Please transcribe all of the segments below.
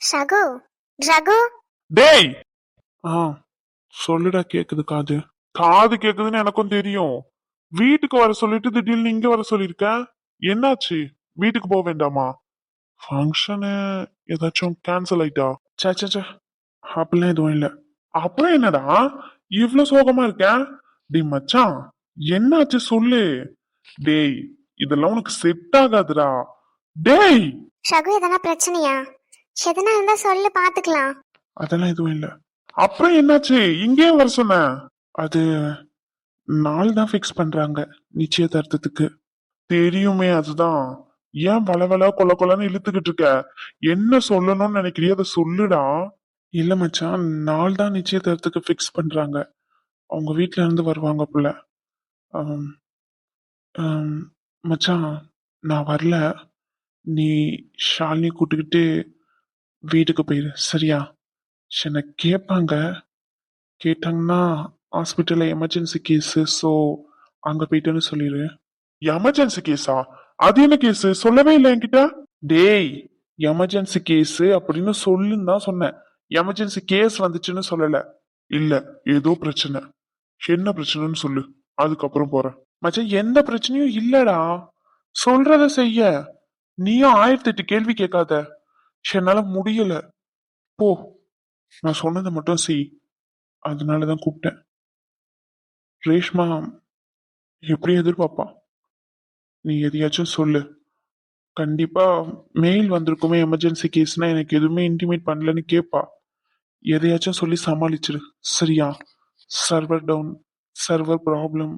ரகு ரகு டேய்! ஆ சொல்லுடா கேக்குது காது. காது கேக்குதுன்னு எனக்கும் தெரியும். வீட்டுக்கு வர சொல்லிட்டு திடீர்னு இங்க வர சொல்லிருக்க? என்னாச்சு? வீட்டுக்கு போக வேண்டாமா? ஃபங்க்ஷனு ஏதாச்சும் கேன்சல் ஆயிட்டா? சே சே சே அப்படிலாம் எதுவும் இல்ல. அப்புறம் என்னடா? இவ்ளோ சோகமா இருக்க? டேய் மச்சான் என்னாச்சு சொல்லு. டேய் இதெல்லாம் உனக்கு செட் ஆகாதுடா. டேய்! ரகு எதனா பிரச்சனையா? எதனா இருந்தா சொல்லு பாத்துக்கலாம். அதெல்லாம் எதுவும் இல்ல. அப்புறம் என்னாச்சு? இங்கே வர சொன்ன. அது நாள் தான் ஃபிக்ஸ் பண்றாங்க நிச்சயதார்த்தத்துக்கு. தெரியுமே அதுதான். ஏன் வளவள கொல கொலன்னு இழுத்துக்கிட்டு இருக்க? என்ன சொல்லணும்னு நினைக்கிறியோ? அதை சொல்லுடா. இல்ல மச்சான் நாள் தான் நிச்சயதார்த்தத்துக்கு ஃபிக்ஸ் பண்றாங்க. அவங்க வீட்ல இருந்து வருவாங்க புள்ள மச்சான் நான் வரல. நீ ஷாலினி கூட்டுக்கிட்டு வீட்டுக்கு போயிரு. சரியா? என்னை கேட்பாங்க கேட்டாங்கன்னா ஹாஸ்பிட்டலில் எமர்ஜென்சி கேஸு ஸோ அங்கே போயிட்டேன்னு சொல்லிடு எமர்ஜென்சி கேஸா அது என்ன கேஸு சொல்லவே இல்லை என்கிட்ட? டேய் எமர்ஜென்சி கேஸு அப்படின்னு சொல்லுன்னு தான் சொன்னேன். எமர்ஜென்சி கேஸ் வந்துச்சுன்னு சொல்லலை. இல்லை ஏதோ பிரச்சனை. என்ன பிரச்சனைன்னு சொல்லு. அதுக்கப்புறம் போகிறேன் மச்சான் எந்த பிரச்சனையும் இல்லைடா. சொல்றத செய்ய. நீயும் ஆயிரத்தி எட்டு கேள்வி கேட்காத. என்னால முடியல. போ. நான் சொன்னதை மட்டும் செய். அதனாலதான் கூப்பிட்டேன். ரேஷ்மா எப்படி எதிர்பார்ப்பா நீ எதையாச்சும் சொல்லு. கண்டிப்பா மெயில் வந்திருக்குமே எமர்ஜென்சி கேஸ்னா எனக்கு எதுவுமே இன்டிமேட் பண்ணலன்னு கேட்பா எதையாச்சும் சொல்லி சமாளிச்சிரு. சரியா? Server down server problem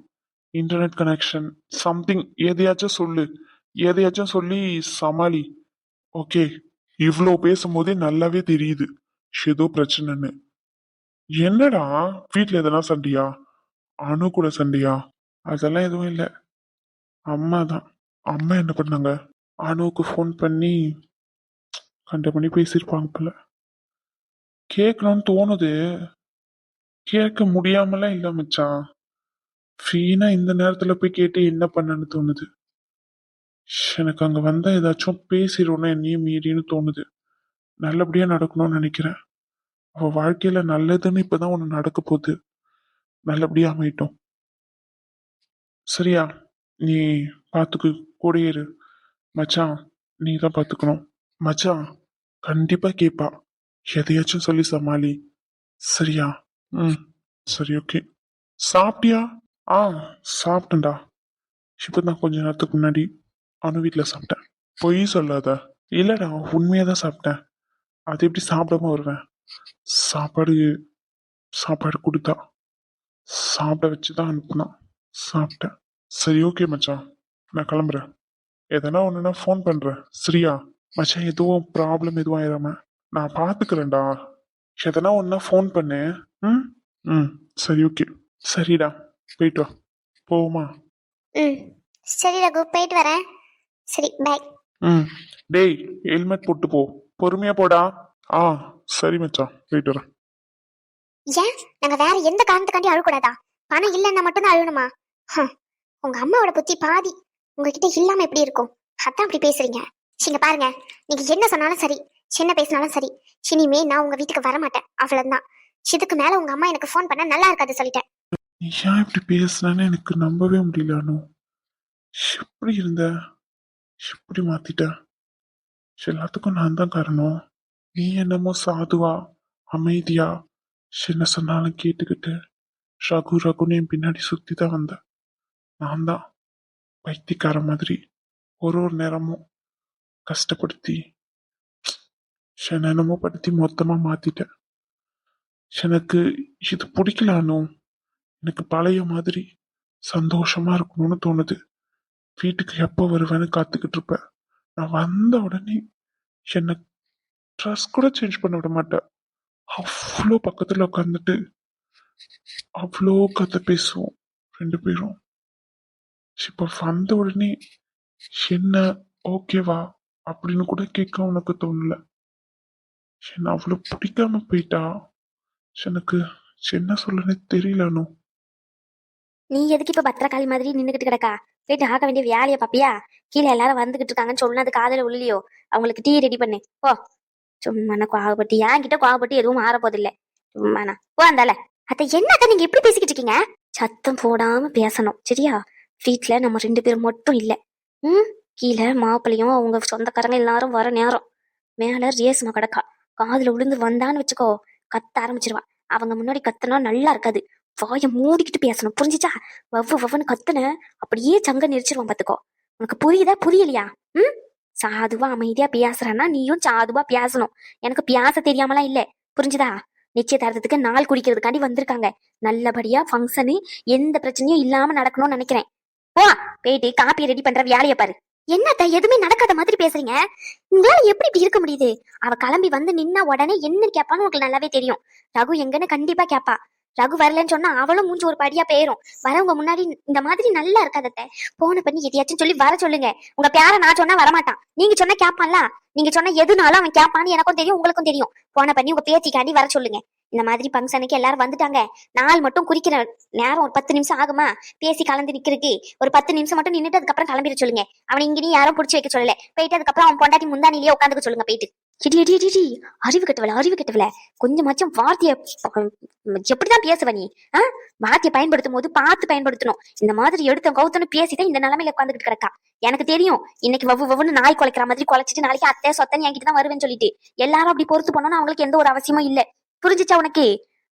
internet connection something எதையாச்சும் சொல்லு. எதையாச்சும் சொல்லி சமாளி. ஓகே இவ்வளோ பேசும்போதே நல்லாவே தெரியுது. ஏதோ பிரச்சனைன்னு. என்னடா? வீட்டில் எதனா சண்டையா? அணு கூட சண்டையா? அதெல்லாம் எதுவும் இல்லை. அம்மா தான். அம்மா என்ன பண்ணாங்க? அணுவுக்கு ஃபோன் பண்ணி கண்ட பண்ணி பேசியிருப்பாங்க போல. கேட்கணும்னு தோணுது. கேட்க முடியாமலாம் இல்லை மச்சான். ஃபீனா இந்த நேரத்தில் போய் கேட்டு என்ன பண்ணன்னு தோணுது. எனக்கு அங்கே வந்தால் ஏதாச்சும் பேசிடுவோன்னு என்னையும் மீறின்னு தோணுது. நல்லபடியாக நடக்கணும்னு நினைக்கிறேன். அவள் வாழ்க்கையில் நல்லதுன்னு இப்பதான் ஒன்று நடக்க போகுது. நல்லபடியாக அமையட்டும். சரியா? நீ பார்த்துக்கு கூடயே மச்சான் நீ தான் பார்த்துக்கணும் மச்சான் கண்டிப்பாக கேட்பா எதையாச்சும் சொல்லி சமாளி. சரியா? ம். சரி ஓகே. சாப்பிட்டியா? ஆ சாப்பிட்டேன்டா. இப்பதான் கொஞ்ச நேரத்துக்கு முன்னாடி. அவன் வீட்டில் சாப்பிட்டேன். பொய் சொல்லாத. இல்லைடா உண்மையாக தான் சாப்பிட்டேன். அது எப்படி சாப்பிடாம வருவேன்? சாப்பாடு சாப்பாடு கொடுத்தா. சாப்பிட வச்சு தான் அனுப்புனான். சாப்பிட்டேன். சரி ஓகே மச்சான். நான் கிளம்புறேன். எதனா ஒன்றுனா ஃபோன் பண்ணுறேன் சரியா மச்சான் எதுவும் ப்ராப்ளம் எதுவும் ஆயிடாம நான் பார்த்துக்கிறேன்டா எதனா ஒன்றா ஃபோன் பண்ணு. ம்? ம் சரி ஓகே சரிடா போயிட்டு வா. போவோமா? ம் சரி போயிட்டு வரேன். சரி பாய் ம். டேய் ஹெல்மெட் போட்டு போ. பொறுமையா போடா. ஆ சரி மச்சான். போயிட்டு வரேன். ஏன்? நாங்க வேற எந்த காரணத்துக்காண்டி அழக்கூடாதா பணம் இல்லைன்னா மட்டும்தான் அழணுமா உங்க அம்மாவோட புத்தி பாதி. உங்ககிட்ட இல்லாம எப்படி இருக்கும்? அதான் அப்படி பேசுறீங்க. சிங்க பாருங்க. நீங்க என்ன சொன்னாலும் சரி. என்ன பேசினாலும் சரி. இனிமே நான் உங்க வீட்டுக்கு வர மாட்டேன் அவ்வளவுதான். இதுக்கு மேல உங்க அம்மா எனக்கு ஃபோன் பண்ண நல்லா இருக்காது சொல்லிட்டேன். நீ ஏன் இப்படி பேசுனேன்னு எனக்கு நம்பவே முடியல அனு. எப்படி இருந்த? இப்படி மாத்திட்ட. எல்லாத்துக்கும் நான் தான் காரணம். நீ என்னமோ சாதுவா அமைதியா என்ன சொன்னாலும் கேட்டுக்கிட்டு ரகு ரகுன்னு என் பின்னாடி சுத்தி தான் வந்த. நான் தான் பைத்தியக்கார மாதிரி ஒரு ஒரு நேரமும் கஷ்டப்படுத்தி என்ன என்னமோ படுத்தி மொத்தமா மாத்திட்டேன். எனக்கு இது பிடிக்கலானும் எனக்கு பழைய மாதிரி சந்தோஷமா இருக்கணும்னு தோணுது. வீட்டுக்கு எப்போ வருவேன்னு காத்துக்கிட்டு இருப்பேன் நான் வந்த உடனே என்னை ட்ரெஸ் கூட சேஞ்ச் பண்ண விட மாட்டேன் அவ்வளோ பக்கத்தில் உட்காந்துட்டு அவ்வளோ கதை பேசுவோம் ரெண்டு பேரும். இப்போ வந்த உடனே என்ன ஓகேவா அப்படின்னு கூட கேட்க உனக்கு தோணல. என்ன அவ்வளோ பிடிக்காம போயிட்டா? எனக்கு என்ன சொல்லனே தெரியலனும் நீ எதுக்கு இப்ப பத்திரக்காளி மாதிரி நின்னுகிட்டு கிடக்கா? போயிட்டு ஆக வேண்டிய வேலையை பாப்பியா? கீழே எல்லாரும் வந்துகிட்டு இருக்காங்கன்னு சொன்னது காதல உள்ளியோ அவங்களுக்கு டீ ரெடி பண்ணு. போ. சும்மா நான் கோவப்பட்டு. என்கிட்ட கோவப்பட்டு எதுவும் மாற போதில்ல சும்மா நான் போ அந்தால அத்தை என்னக்கா நீங்க இப்படி பேசிக்கிட்டு இருக்கீங்க? சத்தம் போடாம பேசணும். சரியா? வீட்டுல நம்ம ரெண்டு பேரும் மட்டும் இல்ல. ம்? கீழே மாப்பிள்ளையும் அவங்க சொந்தக்காரங்க எல்லாரும் வர நேரம். மேல ரேஸ்மா கிடக்கா காதுல விழுந்து வந்தான்னு வச்சுக்கோ. கத்த ஆரம்பிச்சிருவான் அவங்க முன்னாடி கத்துனா நல்லா இருக்காது. வாயை மூடிக்கிட்டு பேசணும். புரிஞ்சுச்சா? வவ்வு வவ்வுன்னு கத்துன அப்படியே சங்க நெரிச்சிருவான் பாத்துக்கோ. உனக்கு புரியுதா? புரியலையா? ம்? சாதுவா அமைதியா பேசுறேன்னா நீயும் சாதுவா பேசணும். எனக்கு பேச தெரியாமலாம் இல்ல. புரிஞ்சுதா? நிச்சயதார்த்தத்துக்கு நாள் குடிக்கிறதுக்காண்டி வந்திருக்காங்க. நல்லபடியா ஃபங்க்ஷனு எந்த பிரச்சனையும் இல்லாம நடக்கணும்னு நினைக்கிறேன். போ போயிட்டு காப்பி ரெடி பண்ற வேலையை பாரு. என்னத்த எதுவுமே நடக்காத மாதிரி பேசுறீங்க? உங்களால எப்படி இப்படி இருக்க முடியுது? அவ கிளம்பி வந்து நின்னா உடனே என்ன கேட்பான்னு உங்களுக்கு நல்லாவே தெரியும். ரகு எங்கன்னு கண்டிப்பா கேப்பா. ரகு வரலன்னு சொன்னா அவளும் மூஞ்சி ஒரு படியா போயிரும் வரவங்க முன்னாடி இந்த மாதிரி நல்லா இருக்காதத்த. போன பண்ணி எதையாச்சும் சொல்லி வர சொல்லுங்க. உங்க பேர நான் சொன்னா வரமாட்டான். நீங்க சொன்னா கேப்பான்ல? நீங்க சொன்னா எதுனாலும் அவன் கேப்பான்னு எனக்கும் தெரியும் உங்களுக்கும் தெரியும். போன பண்ணி உங்க பேத்திக்காண்டி வர சொல்லுங்க. இந்த மாதிரி ஃபங்க்ஷனுக்கு எல்லாரும் வந்துட்டாங்க. நாள் மட்டும் குறிக்கிற நேரம் ஒரு பத்து நிமிஷம் ஆகுமா? பேசி கலந்து நிக்கிறதுக்கு. ஒரு பத்து நிமிஷம் மட்டும் நின்றுட்டு அதுக்கப்புறம் கிளம்பிட சொல்லுங்க. அவன் இங்கேயும் யாரும் பிடிச்சி வைக்க சொல்லல. போயிட்டு அதுக்கப்புறம் அவன் பொண்டாட்டி முந்தானிலேயே உட்காந்துக்க சொல்லுங்க போயிட்டு. இடி இடி இடி அறிவு கட்டவில அறிவு கட்டவில கொஞ்சமாச்சும் வார்த்தைய எப்படிதான் பேசுவ நீ? ஆ? வார்த்தையை பயன்படுத்தும் போது பார்த்து பயன்படுத்தணும். இந்த மாதிரி எடுத்த கௌத்தனு பேசிதான் இந்த நிலைமையில உட்காந்துக்கிட்டு கிடக்கா. எனக்கு தெரியும் இன்னைக்கு வவ்வு வவ்வுன்னு நாய் குலைக்கிற மாதிரி குலைச்சிட்டு நாளைக்கு அத்தை சொத்தன் என்கிட்ட தான் வருவேன்னு சொல்லிட்டு. எல்லாரும் அப்படி பொறுத்து போனோம்னு அவங்களுக்கு எந்த ஒரு அவசியமும் இல்லை. புரிஞ்சுச்சா உனக்கு?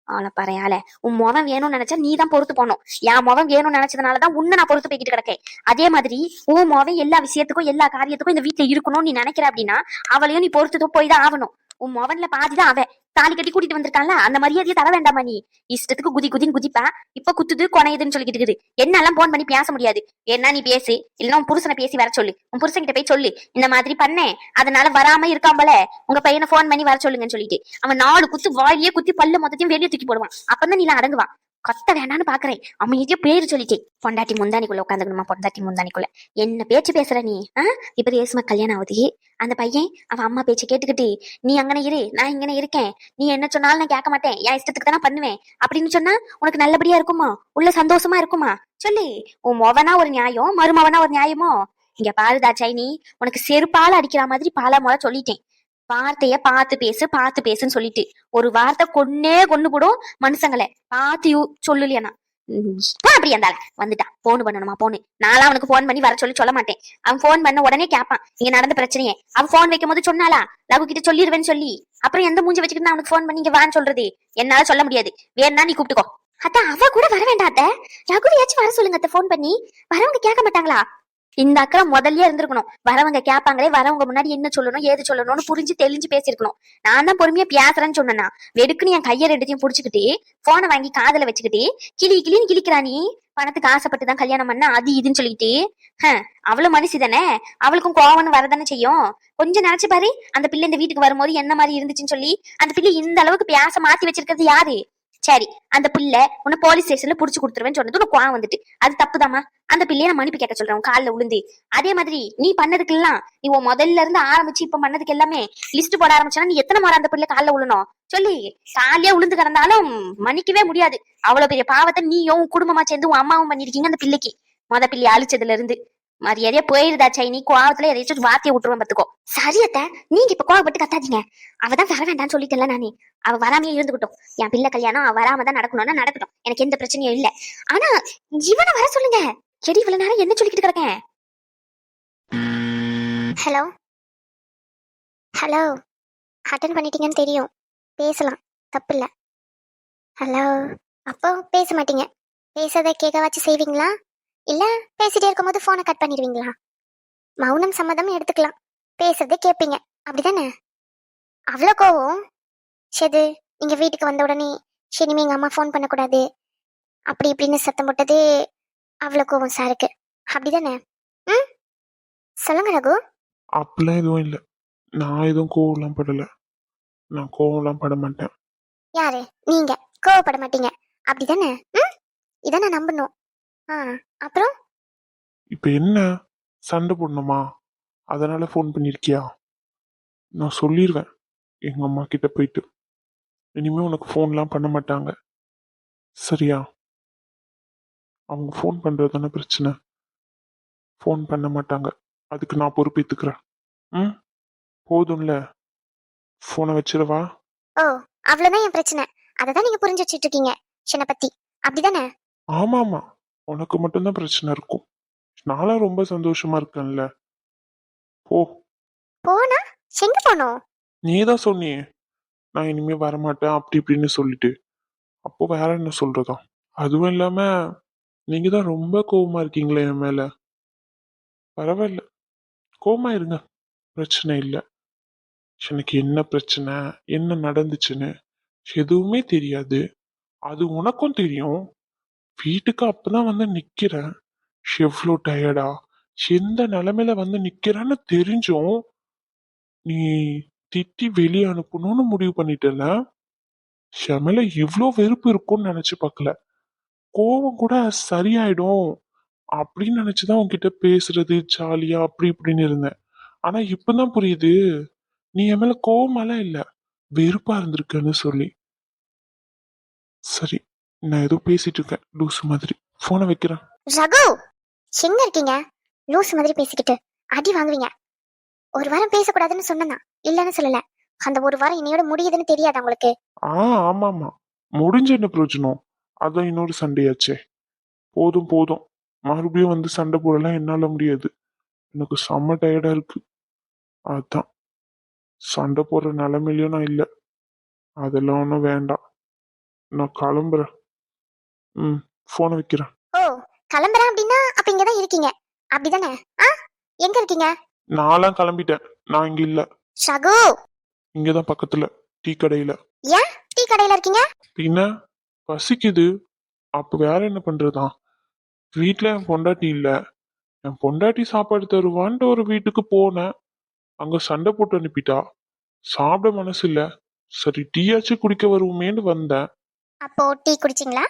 ஆளை பறையால உன் முகம் வேணும்னு நினைச்சா நீ தான் பொறுத்து போனோம் என் முகம் வேணும்னு நினைச்சதுனாலதான் உன்னை நான் பொறுத்து போய்கிட்டு கிடக்கேன். அதே மாதிரி உன் முகம் எல்லா விஷயத்துக்கும் எல்லா காரியத்துக்கும் இந்த வீட்டுல இருக்கணும்னு நீ நினைக்கிற அப்படின்னா அவளையும் நீ பொறுத்து போய் தான் ஆகணும். உன் மொவன்ல பாதிதான் அவன். தாலி கட்டி கூட்டிட்டு வந்திருக்கான்ல அந்த மரியாதையை தர வேண்டாமா நீ? இஷ்டத்துக்கு குதி குதின்னு குதிப்பா. இப்ப குத்துது கொனையுதுன்னு சொல்லிக்கிட்டு இருக்குது. என்னெல்லாம் போன் பண்ணி பேச முடியாது? என்ன நீ பேசு இல்லைன்னா உன் புருஷனை பேசி வர சொல்லு. உன் புருஷன் கிட்ட போய் சொல்லு. இந்த மாதிரி பண்ணேன் அதனால வராம இருக்காம்பல உங்க பையனை போன் பண்ணி வர சொல்லுங்கன்னு சொல்லிட்டு. அவன் நாலு குத்து வாயிலேயே குத்தி பல்லு மொத்தத்தையும் வெளியே தூக்கி போடுவான். அப்பதான் நீ அடங்குவான். கத்த வேண்டான்னு பாக்குறேன். அமைதியா பேரு சொல்லிட்டேன் பொண்டாட்டி முந்தானிக்குள்ள உட்காந்துக்கணுமா பொண்டாட்டி முந்தானிக்குள்ள. என்ன பேச்சு பேசுற நீ? ஆ? இப்ப ஏசுமா கல்யாணம் ஆகுது. அந்த பையன் அவன் அம்மா பேச்சு கேட்டுக்கிட்டு நீ அங்கன இரு நான் இங்கன இருக்கேன். நீ என்ன சொன்னாலும் நான் கேட்க மாட்டேன். என் இஷ்டத்துக்கு தானே பண்ணுவேன். அப்படின்னு சொன்னா உனக்கு நல்லபடியா இருக்குமா? உள்ள சந்தோஷமா இருக்குமா? சொல்லி. உன் மொவனா ஒரு நியாயம் மருமவனா ஒரு நியாயமோ? இங்க பாருதா சைனி உனக்கு செருப்பால அடிக்கிற மாதிரி பல முறை சொல்லிட்டேன். வார்த்தைய பார்த்து பேசு பார்த்து பேசுன்னு சொல்லிட்டு. ஒரு வார்த்தை கொன்னே கொண்டு போடும் மனுஷங்களை. பார்த்து யூ- அப்படி இருந்தால வந்துட்டா. போன் பண்ணணுமா? போனு நான்லாம் அவனுக்கு போன் பண்ணி வர சொல்லி சொல்ல மாட்டேன். அவன் போன் பண்ண உடனே கேட்பான் இங்க நடந்த பிரச்சனையே. அவன் போன் வைக்கும் போது சொன்னாலா லவ் கிட்ட சொல்லிடுவேன்னு சொல்லி. அப்புறம் எந்த மூஞ்சி வச்சுக்கிட்டு அவனுக்கு போன் பண்ணி இங்க வான்னு சொல்றது? என்னால சொல்ல முடியாது. வேணா நீ கூப்பிட்டுக்கோ. அத்த அவ கூட வர வேண்டாம் அத்த. ரகுவியாச்சும் வர சொல்லுங்க அத்த ஃபோன் பண்ணி. வரவங்க கேட்க மாட்டாங்களா? இந்த அக்கறை முதல்லயே இருந்திருக்கணும். வரவங்க கேட்பாங்களே வரவங்க முன்னாடி என்ன சொல்லணும் ஏது சொல்லணும்னு புரிஞ்சு தெளிஞ்சு பேசிருக்கணும் நான் தான் பொறுமையா பேசுறேன்னு சொன்னேன்னா வெடுக்குன்னு என் கையை ரெண்டுத்தையும் புடிச்சுக்கிட்டு போனை வாங்கி காதுல வச்சுக்கிட்டு கிளி கிளின்னு கிளிக்கிறா நீ பணத்துக்கு ஆசைப்பட்டு தான் கல்யாணம் பண்ண அது இதுன்னு சொல்லிட்டு ஹம், அவளும் மனுஷி தானே அவளுக்கும் கோவம்னு வரதானே செய்யும்? கொஞ்சம் நினைச்சு பாரு அந்த பிள்ளை இந்த வீட்டுக்கு வரும்போது என்ன மாதிரி இருந்துச்சுன்னு சொல்லி அந்த பிள்ளை இந்த அளவுக்கு பேச மாத்தி வச்சிருக்கிறது யாரு? சரி அந்த பிள்ளை உன்னை போலீஸ் ஸ்டேஷன்ல புடிச்சு கொடுத்துருவேன்னு சொன்னது உனக்கு கோவம் வந்துட்டு. அது தப்புதாம்மா. அந்த பிள்ளைய நான் மன்னிப்பு கேட்க சொல்றேன் காலில் உளுந்து. அதே மாதிரி நீ பண்ணதுக்கெல்லாம் நீ உன் முதல்ல இருந்து ஆரம்பிச்சு இப்ப பண்ணதுக்கு எல்லாமே லிஸ்ட் போட ஆரம்பிச்சா நீ எத்தனை முறை அந்த பிள்ளை காலில் உழணும் சொல்லி காலையே உளுந்து கிடந்தாலும் மன்னிக்கவே முடியாது. அவ்வளவு பெரிய பாவத்தை நீயும் உன் குடும்பமா சேர்ந்து உன் அம்மாவும் பண்ணிருக்கீங்க அந்த பிள்ளைக்கு. மொத பிள்ளை அழிச்சதுல இருந்து. மரியாதையா போயிருதா சைனி கோவத்துல எதையாச்சும் வார்த்தையை விட்டுருவேன் பாத்துக்கோ. சரியத்த நீங்க இப்ப கோவப்பட்டு கத்தாதீங்க. அவதான் வர வேண்டாம்னு சொல்லிட்டேன்ல நானே. அவ வராமையே இருந்துகிட்டோம். என் பிள்ளை கல்யாணம் அவ வராம தான் நடக்கணும்னா நடக்கட்டும் எனக்கு எந்த பிரச்சனையும் இல்ல. ஆனா இவனை வர சொல்லுங்க. செடி இவ்வளவு நேரம் என்ன சொல்லிக்கிட்டு கிடக்கேன் ஹலோ? ஹலோ? அட்டன் பண்ணிட்டீங்கன்னு தெரியும். பேசலாம். தப்பு இல்ல ஹலோ? அப்போ பேச மாட்டீங்க. பேசாத கேட்க வச்சு செய்வீங்களா? இல்ல பேசிட்டே இருக்கும்போது போனை கட் பண்ணிடுவீங்களா? மௌனம் சம்மதம் எடுத்துக்கலாம். பேசுறதை கேட்பீங்க அப்படிதானே? அவ்வளோ கோவம்? சரி நீங்க வீட்டுக்கு வந்த உடனே சரி எங்க அம்மா ஃபோன் பண்ணக்கூடாது. அப்படி இப்படின்னு சத்தம் போட்டது அவ்வளோ கோவம் சாருக்கு அப்படிதானே? ம்? சொல்லுங்க ரகு. அப்படிலாம் எதுவும் இல்லை. நான் எதுவும் கோவம்லாம் படல. நான் கோவம்லாம் பட மாட்டேன். யாரு? நீங்க. கோவப்பட மாட்டீங்க. அப்படிதானே? ம்? இதை நான் நம்பணும். ஆ அப்புறம்? இப்போ என்ன? சண்டை போடணுமா? அதனால ஃபோன் பண்ணியிருக்கியா நான் சொல்லிடுவேன் எங்க அம்மா கிட்ட போயிட்டு. இனிமே உனக்கு ஃபோன்லாம் பண்ண மாட்டாங்க. சரியா? அவங்க ஃபோன் பண்றது தானே பிரச்சனை. ஃபோன் பண்ண மாட்டாங்க. அதுக்கு நான் பொறுப்பேற்றுக்கிறேன் ம்? போதும்ல? போனை வச்சிடவா? ஓ அவ்வளவுதான் என் பிரச்சனை. அதை தான் நீங்க புரிஞ்சு வச்சிட்டு இருக்கீங்க என்னை பத்தி. அப்படிதானே? ஆமா ஆமா உனக்கு மட்டும்தான் பிரச்சனை இருக்கும். நானும் ரொம்ப சந்தோஷமா இருக்கேன்ல. போ. போனா? எங்க போனோம்? நீ தான் சொன்னியே. நான் இனிமே வரமாட்டேன் அப்படி இப்படின்னு சொல்லிட்டு. அப்போ வேற என்ன சொல்றதா. அதுவும் இல்லாம நீங்க தான் ரொம்ப கோவமா இருக்கீங்களே என் மேல. பரவாயில்ல. கோவமா இருங்க. பிரச்சனை இல்லை. எனக்கு என்ன பிரச்சனை? என்ன நடந்துச்சுன்னு? எதுவுமே தெரியாது. அது உனக்கும் தெரியும். வீட்டுக்கு அப்பதான் வந்து நிக்கிறேன். எவ்வளோ டயர்டா எந்த நிலைமையில வந்து நிக்கிறேன்னு தெரிஞ்சும் நீ திட்டி வெளியே அனுப்பணும்னு முடிவு பண்ணிட்டல செமல இவ்வளோ வெறுப்பு இருக்கும்னு நினைச்சு பார்க்கல. கோவம் கூட சரியாயிடும் அப்படின்னு நினைச்சுதான் உன்கிட்ட பேசுறது ஜாலியா அப்படி இப்படின்னு இருந்தேன். ஆனா இப்பதான் புரியுது. நீ என் மேல கோவமெல்லாம் இல்ல. வெறுப்பா இருந்திருக்குன்னு சொல்லி. சரி. நான் ஏதோ பேசிட்டு இருக்கேன். லூசு மாதிரி. போனை வைக்கிறேன். ரகு! எங்க இருக்கீங்க? லூஸ் மாதிரி பேசிக்கிட்டு அடி வாங்குவீங்க. ஒரு வாரம் பேசக்கூடாதுன்னு சொன்னா இல்லன்னு சொல்லல. அந்த ஒரு வாரம் இன்னையோட முடியுதுன்னு தெரியாது உங்களுக்கு? ஆ ஆமா ஆமா முடிஞ்ச என்ன பிரயோஜனம்? அதான் இன்னொரு சண்டையாச்சே. போதும் போதும். மறுபடியும் வந்து சண்டை போடலாம் என்னால முடியாது. எனக்கு செம்ம டயர்டா இருக்கு. அதான். சண்டை போடுற நிலைமையிலயும் நான் இல்ல. அதெல்லாம் ஒன்றும் வேண்டாம். நான் கிளம்புறேன். ம் போனை வைக்கிறேன். ஓ கிளம்புறேன் அப்படின்னா அப்ப இங்கதான் இருக்கீங்க. அப்படிதானே? ஆ எங்க இருக்கீங்க? நான்லாம் கிளம்பிட்டேன். நான் இங்க இல்ல. ரகு இங்கதான் பக்கத்துல டீ கடையில. ஏன்? டீ கடையில இருக்கீங்க? பின்ன பசிக்குது. அப்ப வேற என்ன பண்றதா? வீட்ல என் பொண்டாட்டி இல்ல. என் பொண்டாட்டி சாப்பாடு தருவான்ட்டு ஒரு வீட்டுக்கு போனேன். அங்க சண்டை போட்டு அனுப்பிட்டா. சாப்பிட மனசு இல்ல. சரி டீயாச்சும் குடிக்க வருவோமேன்னு வந்தேன். அப்போ டீ குடிச்சிங்களா?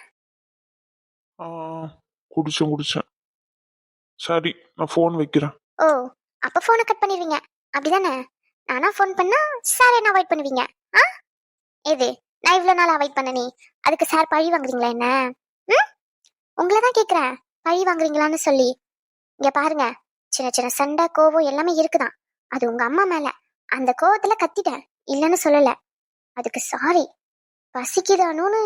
ஆ, குடிச்சேன் குடிச்சேன் சரி நான் ஃபோன் வைக்கிறேன் ஓ அப்ப போனை கட் பண்ணிடுவீங்க அப்படிதானே நானா ஃபோன் பண்ணா சார் என்ன அவாய்ட் பண்ணுவீங்க ஆ எது நான் இவ்வளவு நாள் அவாய்ட் பண்ண நீ அதுக்கு சார் பழி வாங்குறீங்களா என்ன ம் உங்களை தான் கேக்குறேன் பழி வாங்குறீங்களான்னு சொல்லி இங்க பாருங்க சின்ன சின்ன சண்டை கோவம் எல்லாமே இருக்குதான் அது உங்க அம்மா மேல அந்த கோவத்துல கத்திட்டேன் இல்லைன்னு சொல்லல அதுக்கு சாரி பசிக்குதானுன்னு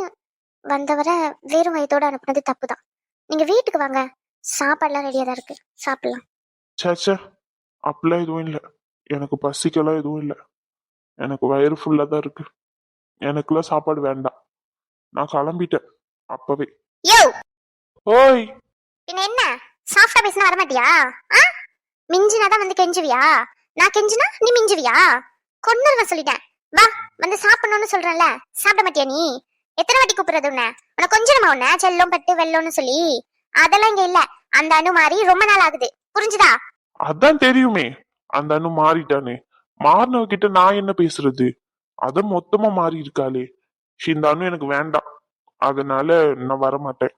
வந்தவரை வெறும் வயதோட அனுப்புனது தப்பு தான் நீங்க வீட்டுக்கு வாங்க. சாப்பாடுலாம் ரெடியா தான் இருக்கு. சாப்பிடலாம். சே சே அப்படிலாம் எதுவும் இல்லை. எனக்கு பசிக்கெல்லாம் எதுவும் இல்லை. எனக்கு வயிறு ஃபுல்லாக தான் இருக்கு. எனக்குலாம் சாப்பாடு வேண்டாம். நான் கிளம்பிட்டேன். அப்பவே. யோ! ஓய்! பின்ன என்ன? சாஃப்டா பேசினா வர மாட்டியா ஆ மிஞ்சினாதான் வந்து கெஞ்சுவியா? நான் கெஞ்சினா நீ மிஞ்சுவியா? கொன்னுருவ சொல்லிட்டேன். வா வந்து சாப்பிடணும்னு சொல்றேன்ல. சாப்பிட மாட்டியா நீ? எத்தனை வாட்டி கூப்பிடுறது உன்ன? உனக்கு கொஞ்சமா உன்ன? செல்லம் பட்டு வெள்ளம்னு சொல்லி. அதெல்லாம் இங்க இல்ல. அந்த அணு மாறி ரொம்ப நாள் ஆகுது. புரிஞ்சுதா? அதான் தெரியுமே. அந்த அண்ணு மாறிட்டானே. மாறினவ கிட்ட நான் என்ன பேசுறது? அத மொத்தமா மாறி இருக்காளே. இந்த அண்ணு எனக்கு வேண்டாம். அதனால நான் வர மாட்டேன்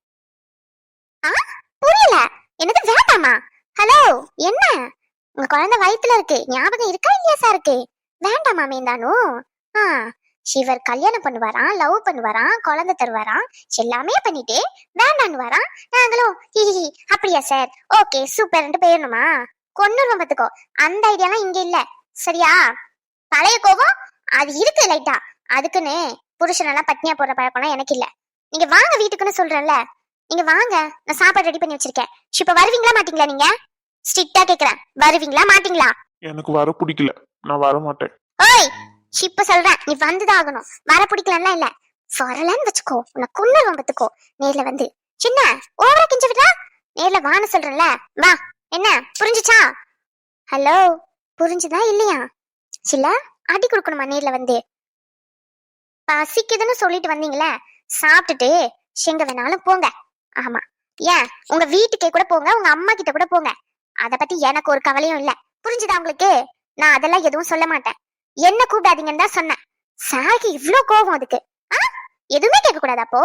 புரியல. என்னது வேண்டாமா? ஹலோ என்ன? உங்க குழந்தை வயித்துல இருக்கு. ஞாபகம் இருக்கா இல்லையா சார் இருக்கு வேண்டாமா மேந்தானு ஆ. சிவர் கல்யாணம் பண்ணுவாராம் லவ் பண்ணுவாராம் குழந்தை தருவாராம் எல்லாமே பண்ணிட்டு வேண்டான்னு வரான் நாங்களும் ஹிஹி அப்படியா சார் ஓகே சூப்பர்ன்ட்டு போயிடணுமா கொன்னுருவோம் பாத்துக்கோ. அந்த ஐடியாலாம் இங்க இல்ல. சரியா? பழைய கோபம் அது இருக்கு லைட்டா அதுக்குன்னு புருஷனெல்லாம் பட்னியா போடுற பழக்கம்லாம் எனக்கு இல்ல. நீங்க வாங்க வீட்டுக்குன்னு சொல்றேன்ல. நீங்க வாங்க. நான் சாப்பாடு ரெடி பண்ணி வச்சிருக்கேன். இப்ப வருவீங்களா மாட்டீங்களா நீங்க? ஸ்ட்ரிக்டா கேக்குறேன். வருவீங்களா மாட்டீங்களா? எனக்கு வர பிடிக்கல. நான் வர மாட்டேன் ஓய்! இப்ப சொல்றேன். நீ வந்துதான் ஆகணும். வர பிடிக்கலன்னா இல்ல வரலன்னு வச்சுக்கோ. உன்னை கொன்னுருவான் பாத்துக்கோ நேர்ல வந்து. சின்ன ஓவரா கிஞ்ச விடா நேர்ல வான்னு சொல்றேன்ல. வா. என்ன? புரிஞ்சுச்சா? ஹலோ புரிஞ்சுதா இல்லையா? சில அடி கொடுக்கணுமா நேர்ல வந்து? பசிக்குதுன்னு சொல்லிட்டு வந்தீங்களே. சாப்பிட்டுட்டு எங்க வேணாலும் போங்க. ஆமா. ஏன்? உங்க வீட்டுக்கே கூட போங்க. உங்க அம்மா கிட்ட கூட போங்க. அத பத்தி எனக்கு ஒரு கவலையும் இல்ல. புரிஞ்சுதா உங்களுக்கு? நான் அதெல்லாம் எதுவும் சொல்ல மாட்டேன். என்ன கூப்பிடாதீங்கன்னு தான் சொன்னேன். சாருக்கு இவ்ளோ கோபம் அதுக்கு. எதுவுமே கேட்க கூடாது அப்போ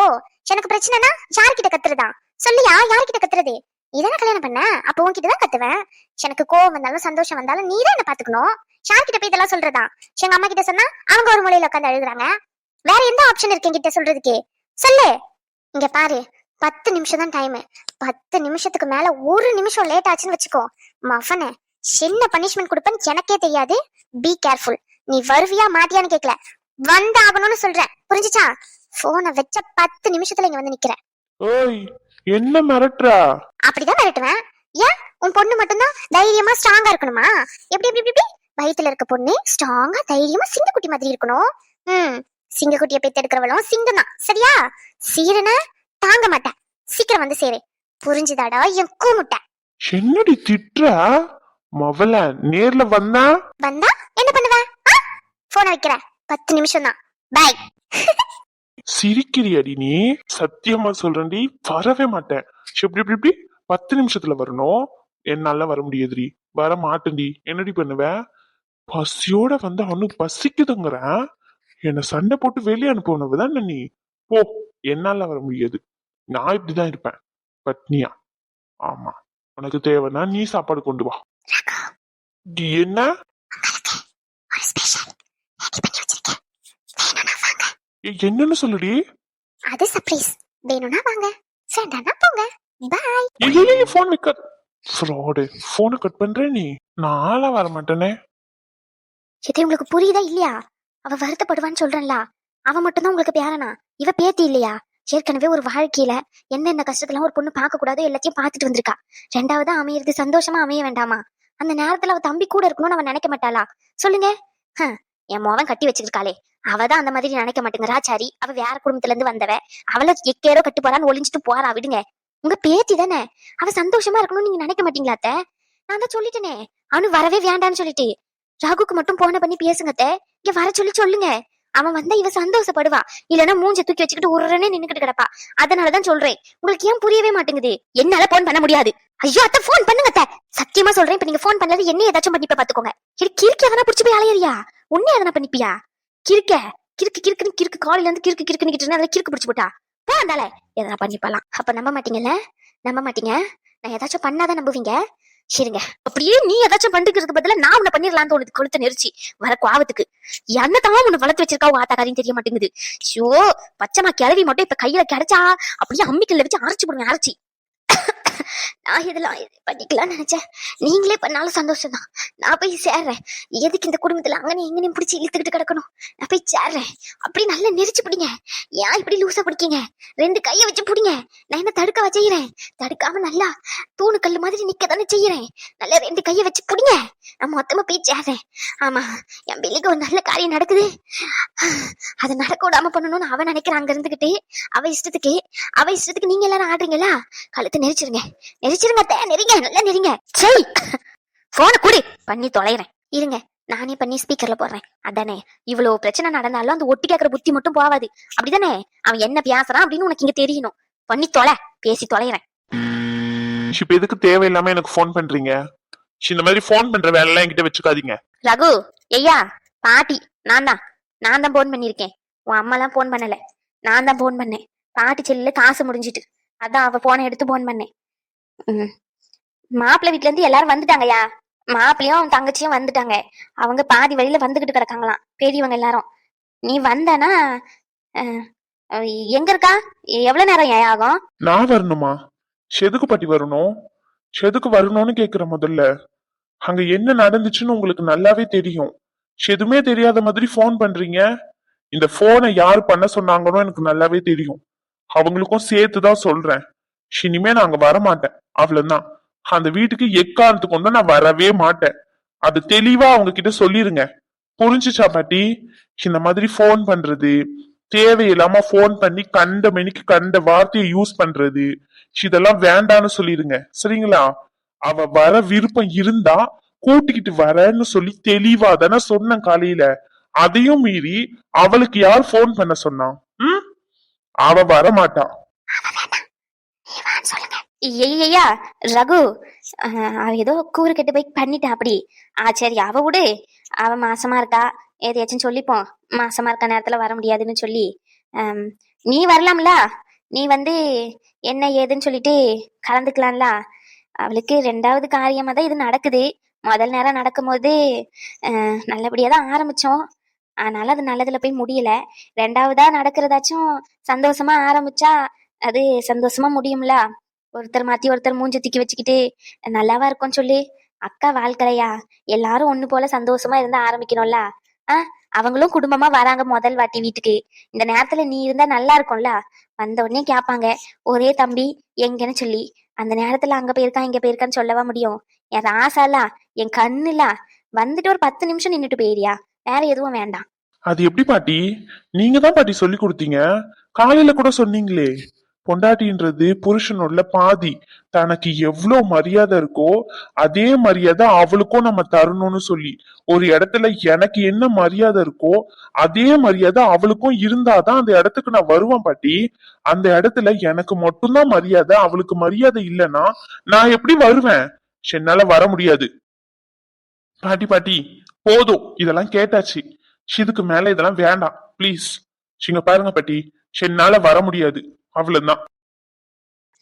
எனக்கு பிரச்சனைனா யார்கிட்ட கத்துறதா? சொல்லியா யார்கிட்ட கத்துறது? இதான கல்யாணம் பண்ண? அப்போ உன்கிட்ட தான் கத்துவேன் எனக்கு கோவம் வந்தாலும் சந்தோஷம் வந்தாலும் நீ தான் என்ன பாத்துக்கணும் யார்கிட்ட போய் இதெல்லாம் சொல்றதா? எங்க அம்மா கிட்ட சொன்னா அவங்க ஒரு மொழியில உட்காந்து அழுகுறாங்க. வேற எந்த ஆப்ஷன் இருக்கு என்கிட்ட சொல்றதுக்கு? சொல்லு. இங்க பாரு பத்து நிமிஷம் தான் டைம் பத்து நிமிஷத்துக்கு மேல ஒரு நிமிஷம் லேட் ஆச்சுன்னு வச்சுக்கோ. மஃபனே என்ன பனிஷ்மெண்ட் கொடுப்பேன்னு எனக்கே தெரியாது. பி கேர்ஃபுல் நீ வருவியா மாட்டியான்னு கேக்கல. வந்தாகணும்னு சொல்றேன் புரிஞ்சுச்சா? போனை வச்ச பத்து நிமிஷத்துல இங்க வந்து நிக்கிற. ஓய் என்ன மிரட்டுறா? அப்படிதான் மிரட்டுவேன். ஏன்? உன் பொண்ணு மட்டும்தான் தைரியமா ஸ்ட்ராங்கா இருக்கணுமா? எப்படி எப்படி எப்படி எப்படி? வயித்துல இருக்க பொண்ணு ஸ்ட்ராங்கா தைரியமா சிங்கக்குட்டி மாதிரி இருக்கணும். ம் சிங்கக்குட்டியை பெத்தெடுக்கிறவளும் சிங்கம் தான் சரியா? சீரன தாங்க மாட்டேன். சீக்கிரம் வந்து சேரு. புரிஞ்சுதாடா என் கூமுட்டை. என்னடி திட்டுறா? மவள நேர்ல வந்தா? வந்தா? என்ன பண்ணுவ? போனை வைக்கிற பத்து நிமிஷம் தான் பாய் சிரிக்கிறியாடி நீ. சத்தியமா சொல்றேன்டி. வரவே மாட்டேன். இப்படி இப்படி இப்படி பத்து நிமிஷத்துல வரணும். என்னால வர முடியாதுடி. வர மாட்டேன்டி. என்னடி பண்ணுவ? பசியோட வந்து அவனுக்கு பசிக்குதுங்கிறேன். என்ன சண்டை போட்டு வெளியே அனுப்புனவதான் நீ? போ. என்னால வர முடியாது. நான் இப்படிதான் இருப்பேன். பட்னியா? ஆமா. உனக்கு தேவைன்னா நீ சாப்பாடு கொண்டு வா. என்ன? ரெடி பண்ணி வச்சிருக்கேன் வேணும்னா வாங்க ஏய், என்னன்னு சொல்லுடி? அது சர்ப்ரைஸ் வேணும்னா வாங்க. வேண்டாம்னா போங்க. பாய் ஐயோ போன் வைக்க ஃப்ராடு போனை கட் பண்ற நீ? நான்லாம் வர மாட்டேனே இது உங்களுக்கு புரியுதா இல்லையா? அவ வருத்தப்படுவான்னு சொல்றேன்ல. அவ மட்டும்தான் உங்களுக்கு பேரனா? இவ பேத்தி இல்லையா? ஏற்கனவே ஒரு வாழ்க்கையில என்னென்ன கஷ்டத்தெல்லாம் ஒரு பொண்ணு பார்க்க கூடாதோ எல்லாத்தையும் பார்த்துட்டு வந்திருக்கா. ரெண்டாவது அமையிறது சந்தோஷமா அமைய வேண்டாமா? அந்த நேரத்துல அவ தம்பி கூட இருக்கணும்னு அவ நினைக்க மாட்டாளா? சொல்லுங்க. ஹம், என் மோவன் கட்டி வச்சிருக்காளே. அவதான் அந்த மாதிரி நினைக்க மாட்டேங்கிறா சரி அவ வேற குடும்பத்துல இருந்து வந்தவ. அவளை எக்கேரோ கட்டு போறான்னு ஒளிஞ்சிட்டு போறா விடுங்க. உங்க பேத்தி தானே. அவ சந்தோஷமா இருக்கணும்னு நீங்க நினைக்க மாட்டீங்களா அத்த? நான் தான் சொல்லிட்டேனே. அவனு வரவே வேண்டான்னு சொல்லிட்டு. ராகுக்கு மட்டும் போன பண்ணி பேசுங்கத்த இங்க வர சொல்லி சொல்லுங்க. அவன் வந்தா இவ சந்தோஷப்படுவா. இல்லைன்னா மூஞ்ச தூக்கி வச்சுக்கிட்டு உருறனே நின்னுக்கிட்டு கிடப்பா. அதனாலதான் சொல்றேன். உங்களுக்கு ஏன் புரியவே மாட்டேங்குது? என்னால போன் பண்ண முடியாது. ஐயோ அத்தை போன் பண்ணுங்க சத்தியமா சொல்றேன். இப்ப நீங்க போன் பண்ணது என்ன ஏதாச்சும் பண்ணிப்ப பாத்துக்கோங்க. இது கிறுக்கி எதனா புடிச்சு போய் அலையறியா? உன்னே எதனா பண்ணிப்பியா? கிறுக்க. கிறுக்கு கிறுக்குன்னு கிறுக்கு காலையில இருந்து கிறுக்கு கிறுக்குன்னு கிட்டு அதுல கிறுக்கு பிடிச்சி போட்டா? போ அந்தால எதனா பண்ணிப்பலாம் அப்ப நம்ப மாட்டீங்கல்ல? நம்ப மாட்டீங்க? நான் ஏதாச்சும் பண்ணாதான் நம்புவீங்க? சரிங்க. அப்படியே நீ ஏதாச்சும் பண்ணிக்கிறதுக்கு பதிலா நான் உன்னை பண்ணிடலான்னு தோணுது கொளுத்த நெரிச்சு. வர கோவத்துக்கு. என்னதான் உன்னை வளர்த்து வச்சிருக்கா உங்க ஆத்தாக்காரியும் தெரிய மாட்டேங்குது. ஷோ பச்சைமா கிளவி மட்டும் இப்ப கையில கிடைச்சா அப்படியே அம்மிக்கல்ல வச்சு அரைச்சு போடுவேன் அரைச்சி. நான் இதெல்லாம் இது பண்ணிக்கலாம்னு நினைச்சேன். நீங்களே பண்ணாலும் சந்தோஷம் தான் நான் போய் சேர்றேன். எதுக்கு இந்த குடும்பத்துல அங்கனே எங்கனையும் பிடிச்சி இழுத்துக்கிட்டு கிடக்கணும்? நான் போய் சேர்றேன். அப்படி நல்லா நெரிச்சு பிடிங்க. ஏன் இப்படி லூசா பிடிக்கீங்க? ரெண்டு கையை வச்சு பிடிங்க. நான் என்ன தடுக்க செய்யறேன்? தடுக்காம நல்லா தூணு கல்லு மாதிரி நிக்க தானே செய்யறேன். நல்லா ரெண்டு கையை வச்சு பிடிங்க. நான் மொத்தமா போய் சேர்றேன். ஆமா என் பிள்ளைக்கு ஒரு நல்ல காரியம் நடக்குது. அது நடக்க விடாம பண்ணணும்னு அவன் நினைக்கிறான் அங்க இருந்துகிட்டு. அவ இஷ்டத்துக்கு அவ இஷ்டத்துக்கு நீங்க எல்லாரும் ஆடுறீங்களா? கழுத்து நெரிச்சிருங்க. நெரிச்சிருங்க அத்தை நெரிங்க நல்லா நெரிங்க. சரி போன கூடி. பண்ணி தொலைறேன். இருங்க நானே பண்ணி ஸ்பீக்கர்ல போடுறேன். அதானே இவ்வளவு பிரச்சனை நடந்தாலும் அந்த ஒட்டி கேக்குற புத்தி மட்டும் போவாது. அப்படிதானே? அவன் என்ன பேசுறான் அப்படின்னு உனக்கு இங்க தெரியணும். பண்ணி தொலை பேசி தொலைறேன். இப்ப எதுக்கு தேவையில்லாம எனக்கு ஃபோன் பண்றீங்க? இந்த மாதிரி ஃபோன் பண்ற வேலை எல்லாம் என்கிட்ட வச்சுக்காதீங்க. ரகு ஐயா பாட்டி நான் தான். நான் தான் போன் பண்ணிருக்கேன். உன் அம்மாலாம் போன் பண்ணல. நான் தான் போன் பண்ணேன். பாட்டி செல்லுல காசு முடிஞ்சிட்டு. அதான் அவ போனை எடுத்து போன் பண்ணேன். மாப்பிள்ளை வீட்ல இருந்து எல்லாரும் வந்துட்டாங்கயா மாப்பிள்ளையும் அவன் தங்கச்சியும் வந்துட்டாங்க. அவங்க பாதி வழியில வந்துகிட்டு கிடக்காங்களாம். பெரியவங்க எல்லாரும். நீ வந்தனா எங்க இருக்கா? எவ்வளவு நேரம் ஏன் ஆகும்? நான் வரணுமா? செதுக்கு பாட்டி வரணும். செதுக்கு வரணும்னு கேக்குற முதல்ல. அங்க என்ன நடந்துச்சுன்னு உங்களுக்கு நல்லாவே தெரியும். எதுவுமே தெரியாத மாதிரி ஃபோன் பண்றீங்க. இந்த போனை யார் பண்ண சொன்னாங்கன்னு எனக்கு நல்லாவே தெரியும். அவங்களுக்கும் சேர்த்து தான் சொல்றேன். இனிமே நான் அங்க வரமாட்டேன். அவ்வளவுதான். அந்த வீட்டுக்கு எக்காரத்துக்கு வந்து நான் வரவே மாட்டேன். அது தெளிவா அவங்க கிட்ட சொல்லிருங்க. புரிஞ்சுச்சா பாட்டி? இந்த மாதிரி ஃபோன் பண்றது தேவையில்லாம ஃபோன் பண்ணி கண்ட மெனிக்கு கண்ட வார்த்தையை யூஸ் பண்றது இதெல்லாம் வேண்டான்னு சொல்லிருங்க. சரிங்களா? அவ வர விருப்பம் இருந்தா கூட்டிக்கிட்டு வரேன்னு சொல்லி தெளிவா தானே சொன்னேன் காலையில. அதையும் மீறி அவளுக்கு யார் ஃபோன் பண்ண சொன்னான் ம்? அவ வர மாட்டா நீ வான்னு சொல்லுங்க ஐயா ரகு. அவ ஏதோ கூறு கெட்டு போய் பண்ணிட்டான் அப்படி. ஆ சரி அவ விடு. அவ மாசமா இருக்கா? எதையாச்சும் சொல்லிப்போம். மாசமா இருக்க நேரத்துல வர முடியாதுன்னு சொல்லி. நீ வரலாம்ல. நீ வந்து என்ன ஏதுன்னு சொல்லிட்டு கலந்துக்கலாம்ல. அவளுக்கு ரெண்டாவது காரியமா தான் இது நடக்குது. முதல் நேரம் நடக்கும்போது நல்லபடியா தான் ஆரம்பிச்சோம். அதனால அது நல்லதுல போய் முடியல. ரெண்டாவதா நடக்கிறதாச்சும் சந்தோஷமா ஆரம்பிச்சா அது சந்தோஷமா முடியும்ல. ஒருத்தர் மாத்தி ஒருத்தர் மூஞ்ச தூக்கி வச்சுக்கிட்டு நல்லாவா இருக்கும்னு சொல்லி. அக்கா வாழ்க்கையா எல்லாரும் ஒண்ணு போல சந்தோஷமா இருந்து ஆரம்பிக்கணும்ல. ஆ அவங்களும் குடும்பமா வராங்க முதல் வாட்டி வீட்டுக்கு. இந்த நேரத்துல நீ இருந்தா நல்லா இருக்கும்ல. வந்த உடனே கேட்பாங்க ஒரே தம்பி எங்கன்னு சொல்லி. அந்த நேரத்துல அங்க போயிருக்கான் இங்க போயிருக்கான்னு சொல்லவா முடியும்? என் ராசாலா என் கண்ணுலா. வந்துட்டு ஒரு பத்து நிமிஷம் நின்னுட்டு போயிரியா வேற எதுவும் வேண்டாம். அது எப்படி பாட்டி? நீங்க தான் பாட்டி சொல்லி கொடுத்தீங்க. காலையில கூட சொன்னீங்களே. பொண்டாட்டின்றது புருஷனோட பாதி. தனக்கு எவ்வளோ மரியாதை இருக்கோ அதே மரியாதை அவளுக்கும் நம்ம தரணும்னு சொல்லி. ஒரு இடத்துல எனக்கு என்ன மரியாதை இருக்கோ அதே மரியாதை அவளுக்கும் இருந்தாதான் அந்த இடத்துக்கு நான் வருவேன் பாட்டி. அந்த இடத்துல எனக்கு மட்டும்தான் மரியாதை அவளுக்கு மரியாதை இல்லைன்னா நான் எப்படி வருவேன்? ச்சே, என்னால வர முடியாது. பாட்டி பாட்டி போதும். இதெல்லாம் கேட்டாச்சு. இதுக்கு மேல இதெல்லாம் வேண்டாம். ப்ளீஸ். சிங்க பாருங்க பாட்டி. என்னால வர முடியாது. அவ்வளவுதான்.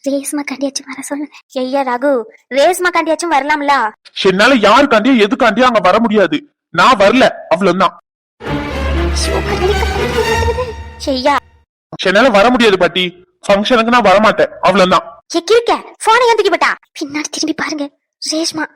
ரேஸ்மா கண்டியாச்சும் வர சொல்லுங்க. ஐயா ரகு ரேஸ்மா கண்டியாச்சும் வரலாம்ல? என்னால யாருக்காண்டியும் எதுக்காண்டியும் அங்க வர முடியாது. நான் வரல அவ்வளவுதான். ஐயா. என்னால வர முடியாது பாட்டி. ஃபங்க்ஷனுக்கு நான் வரமாட்டேன் அவ்வளவுதான். எக்கிருக்க போனை ஏன் தூக்கி போட்டா? பின்னாடி திரும்பி பாருங்க. ரேஷ்மா.